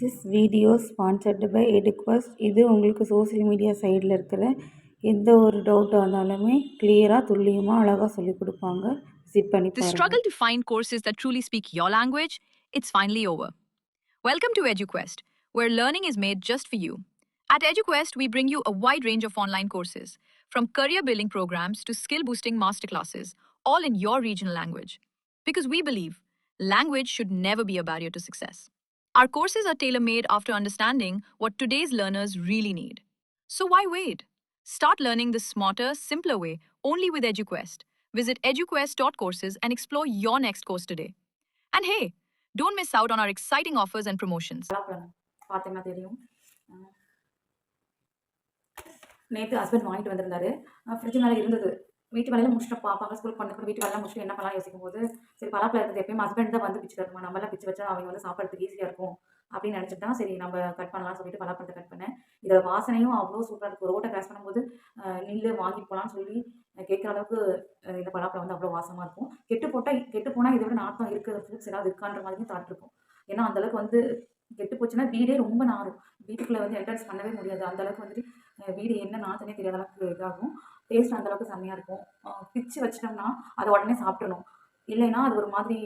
This video sponsored by Eduquest இது உங்களுக்கு social media சைடில் இருக்கிற எந்த ஒரு டவுட்டாக இருந்தாலுமே கிளியராக துல்லியமாக அழகாக சொல்லிக் கொடுப்பாங்க விசிட் பண்ணி The பாருங்கள் struggle to find courses that truly speak your language, it's finally over. Welcome to EduQuest, where learning is made just for you. At EduQuest, we bring you a wide range of online courses, from career building programs to skill boosting masterclasses, all in your regional language. Because we believe language should never be a barrier to success. Our courses are tailor made after understanding what today's learners really need. So why wait? Start learning the smarter, simpler way only with EduQuest. Visit eduquest.courses and explore your next course today. And hey, don't miss out on our exciting offers and promotions. பலாப்பழம் பார்த்தீங்கன்னா தெரியும் நேற்று husband வாங்கிட்டு வந்திருந்தாரு fridge மேலே இருந்தது வீட்டு வேலையில முடிச்சுட்டு பார்ப்பாங்க ஸ்கூல் பண்ண கூட வீட்டு வேலை முடிச்சுட்டு என்ன பண்ணலாம் யோசிக்கும் போது சரி பலாப்பழம் இருந்தது எப்பயும் ஹஸ்பண்ட் தான் வந்து பிச்சு தருமா நம்மளாம் பிச்சு வச்சா அவங்க வந்து சாப்பிட்றதுக்கு ஈஸியாக இருக்கும் அப்படின்னு நினச்சிட்டு தான் சரி நம்ம கட் பண்ணலாம்னு சொல்லிட்டு பலாப்பழத்தை கட் பண்ணேன். இதோட வாசனையும் அவ்வளோ சூப்பராக இருக்கும் ரோட்டை கிராஸ் பண்ணும்போது நில்லு வாங்கி போகலான்னு சொல்லி கேட்குற அளவுக்கு இந்த பலாப்பழம் வந்து அவ்வளோ வாசமாக இருக்கும். கெட்டு போட்டால் கெட்டு போனால் இதை விட நாட்டம் இருக்கிற ஃப்ரூட்ஸ் ஏதாவது இருக்கான்ற மாதிரியும் தாட் இருக்கும். ஏன்னா அந்தளவுக்கு வந்து கெட்டு போச்சுன்னா வீடே ரொம்ப நாரும் வீட்டுக்குள்ளே வந்து என்ட்ரன்ஸ் பண்ணவே முடியாது. அந்த அளவுக்கு வந்துட்டு வீடு என்ன நாத்தனே தெரியாத அளவுக்கு இதாகும். டேஸ்ட் அந்த அளவுக்கு செம்மையாக இருக்கும். பிச்சு வச்சிட்டோம்னா அதை உடனே சாப்பிட்றணும் இல்லைன்னா அது ஒரு மாதிரி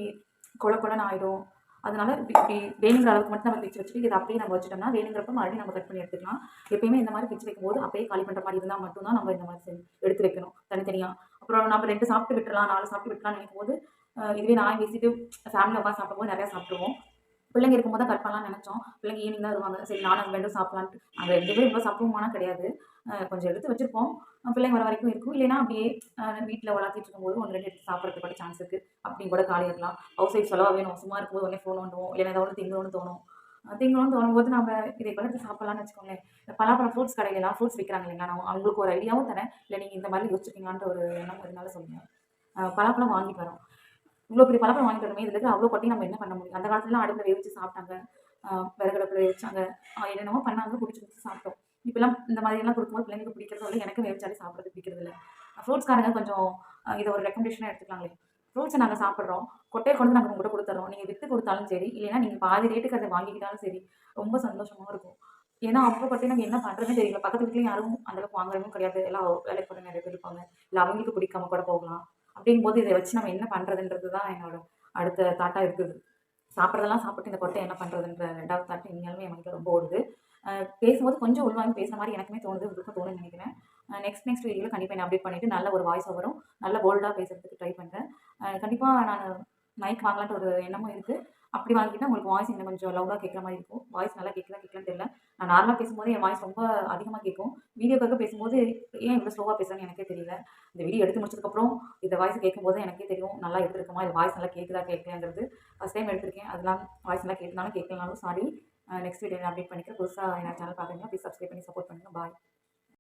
கொல கொலன்னு ஆகிடும் அதனால இப்படி வேணுங்கிற அளவுக்கு மட்டும் நம்ம பிச்சு வச்சுட்டு இதை அப்படியே நம்ம வச்சுட்டோம்னா வேணுங்கிறப்ப மறுபடியும் நம்ம கட் பண்ணி எடுத்துக்கலாம். எப்பயுமே இந்த மாதிரி பிச்சு வைக்கும்போது அப்படியே காலி பண்ணுற மாதிரி இருந்தால் மட்டும்தான் நம்ம இந்த மாதிரி எடுத்து வைக்கணும் தனித்தனியாக அப்புறம் நம்ம ரெண்டு சாப்பிட்டு விட்டுலாம் நாலு சாப்பிட்டு விட்டுலாம் நினைக்கும் போது இதுவே நான் பேசிட்டு ஃபேமிலி உட்காந்து சாப்பிடும்போது நிறையா சாப்பிடுவோம் பிள்ளைங்க இருக்கும்போது தான் கட் பண்ணலாம்னு நினச்சோம். பிள்ளைங்க ஈவினிங் தான் வருவாங்க. சரி நானும் ஹஸ்பண்டும் சாப்பிட்லான்ட்டு. நாங்கள் ரெண்டு பேரும் இவ்வளோ சாப்பிடுவோமானா கிடையாது. கொஞ்சம் எடுத்து வச்சுருப்போம். பிள்ளைங்க வர வரைக்கும் இருக்கும். இல்லைன்னா அப்படியே வீட்டில் வளர்த்திட்டு இருக்கும்போது ஒன்று ரெண்டு எடுத்து சாப்பிட்றதுக்கு கூட சான்ஸ் இருக்குது அப்படின்னு கூட காலி இருக்கலாம் ஹவுஸ் ஒய்ஃப் செலவாக வேணும். சும்மா இருக்கும்போது உடனே ஃபோன் ஒன்றுவோம் இல்லைன்னா ஏதாவது திங்கணும்னு தோணும். திங்கணும்னு திங்கணும்னு தோணும்போது நம்ம இதை கூட எடுத்து சாப்பிட்லாம்னு வச்சுக்கோங்களேன். இந்த பலாப்பழம் ஃப்ரூட்ஸ் கடையிலலாம் ஃப்ரூட்ஸ் விற்கிறாங்க இல்லைங்களா? நான் அவங்களுக்கு ஒரு ஐடியாவும் தரேன். இல்லை நீங்கள் இந்த மாதிரி யோசிச்சிருக்கீங்களான்ற ஒரு எண்ணம் இருந்தாலும் சொல்லுங்கள் பலாப்பழம் வாங்கிட்டு வரோம். இவ்வளோ பெரிய பலப்பழம் வாங்கிட்டு வரமே இதில் இருக்கிற அவ்வளோ கொட்டி நம்ம என்ன பண்ண முடியும்? அந்த காலத்துலலாம் அடுப்பில் வேவிச்சு சாப்பிட்டாங்க. ஆஹ் வேவிச்சாங்க. என்னென்னமோ பண்ணாங்க பிடிச்சி பிடிச்சி சாப்பிட்டோம். இப்போலாம் இந்த மாதிரியெல்லாம் கொடுக்கும்போது பிள்ளைங்களுக்கு பிடிக்கிறதும் இல்லை எனக்கு வேவிச்சாலே சாப்பிட்றது பிடிக்கிறது இல்லை ஃப்ரூட்ஸ்காரங்க கொஞ்சம் இதை ஒரு ரெக்கமெண்டேஷனாக எடுத்துக்கலாங்களே. ஃப்ரூட்ஸை நாங்கள் சாப்பிட்றோம். கொட்டையை கொண்டு நாங்கள் உங்கள்கிட்ட கொடுத்துட்றோம் நீங்கள் விற்று கொடுத்தாலும் சரி இல்லைன்னா நீங்கள் பாதி ரேட்டுக்கு அதை வாங்கிக்கிட்டாலும் சரி ரொம்ப சந்தோஷமாக இருக்கும். ஏன்னா அப்போ பற்றி நாங்கள் என்ன பண்ணுறதுன்னு தெரியல. பக்கத்து வீட்லேயும் யாரும் அந்தளவுக்கு வாங்குறதும் கிடையாது. எல்லாம் வேலைக்கு போகிற நிறைய பேர் இருப்பாங்க. இல்லை அவங்களுக்கு பிடிக்காம கூட போகலாம். அப்படிங்கும்போது இதை வச்சு நம்ம என்ன பண்ணுறதுன்றது தான் என்னோட அடுத்த தாட்டாக இருக்குது. சாப்பிட்றதெல்லாம் சாப்பிட்டு இந்த கொட்டை என்ன பண்ணுறதுன்ற ரெண்டாவது தாட்டு இனிமேலுமே என் ரொம்ப ஓடுது. பேசும்போது கொஞ்சம் உள்வாங்கி பேசுகிற மாதிரி எனக்குமே தோணுது உங்களுக்கும் தோணுன்னு நினைக்கிறேன். நெக்ஸ்ட் நெக்ஸ்ட் வீடியோவில் கண்டிப்பாக நான் அப்டேட் பண்ணிவிட்டு நல்ல ஒரு வாய்ஸ் வரும் நல்ல போல்டாக பேசுறதுக்கு ட்ரை பண்ணுறேன் கண்டிப்பாக நான் மைக் வாங்கலான்ட்டு ஒரு எண்ணமும் இருக்குது அப்படி வாங்கிட்டா உங்களுக்கு வாய்ஸ் இன்னும் கொஞ்சம் லவுடாக கேட்குற மாதிரி இருக்கும். வாய்ஸ் நல்லா கேட்குதா கேட்கலான்னு தெரியல. நான் நார்மலாக பேசும்போது என் வாய்ஸ் ரொம்ப அதிகமாக கேட்கும். வீடியோக்காக பேசும்போது ஏன் இவ்வளோ ஸ்லோவாக பேசுகிறேன்னு எனக்கே தெரியல. இந்த வீடியோ எடுத்து முடிச்சதுக்கப்புறம் இந்த வாய்ஸ் கேட்கும்போது எனக்கே தெரியும் நல்லா எடுத்துருக்குமா இது வாய்ஸ் நல்லா கேட்குதா கேட்கலங்கிறது ஃபஸ்ட் டைம் எடுத்திருக்கேன். அதெல்லாம் வாய்ஸ் நல்லா கேட்டுனாலும் கேட்கலனாலும் சாரி நெக்ஸ்ட் வீடியோ அப்டேட் பண்ணிக்கிறேன் புதுசாக என்ன சேனல் பார்க்குறீங்கன்னா ப்ளீஸ் சப்ஸ்கிரைப் பண்ணி சப்போர்ட் பண்ணுங்கள் பாய்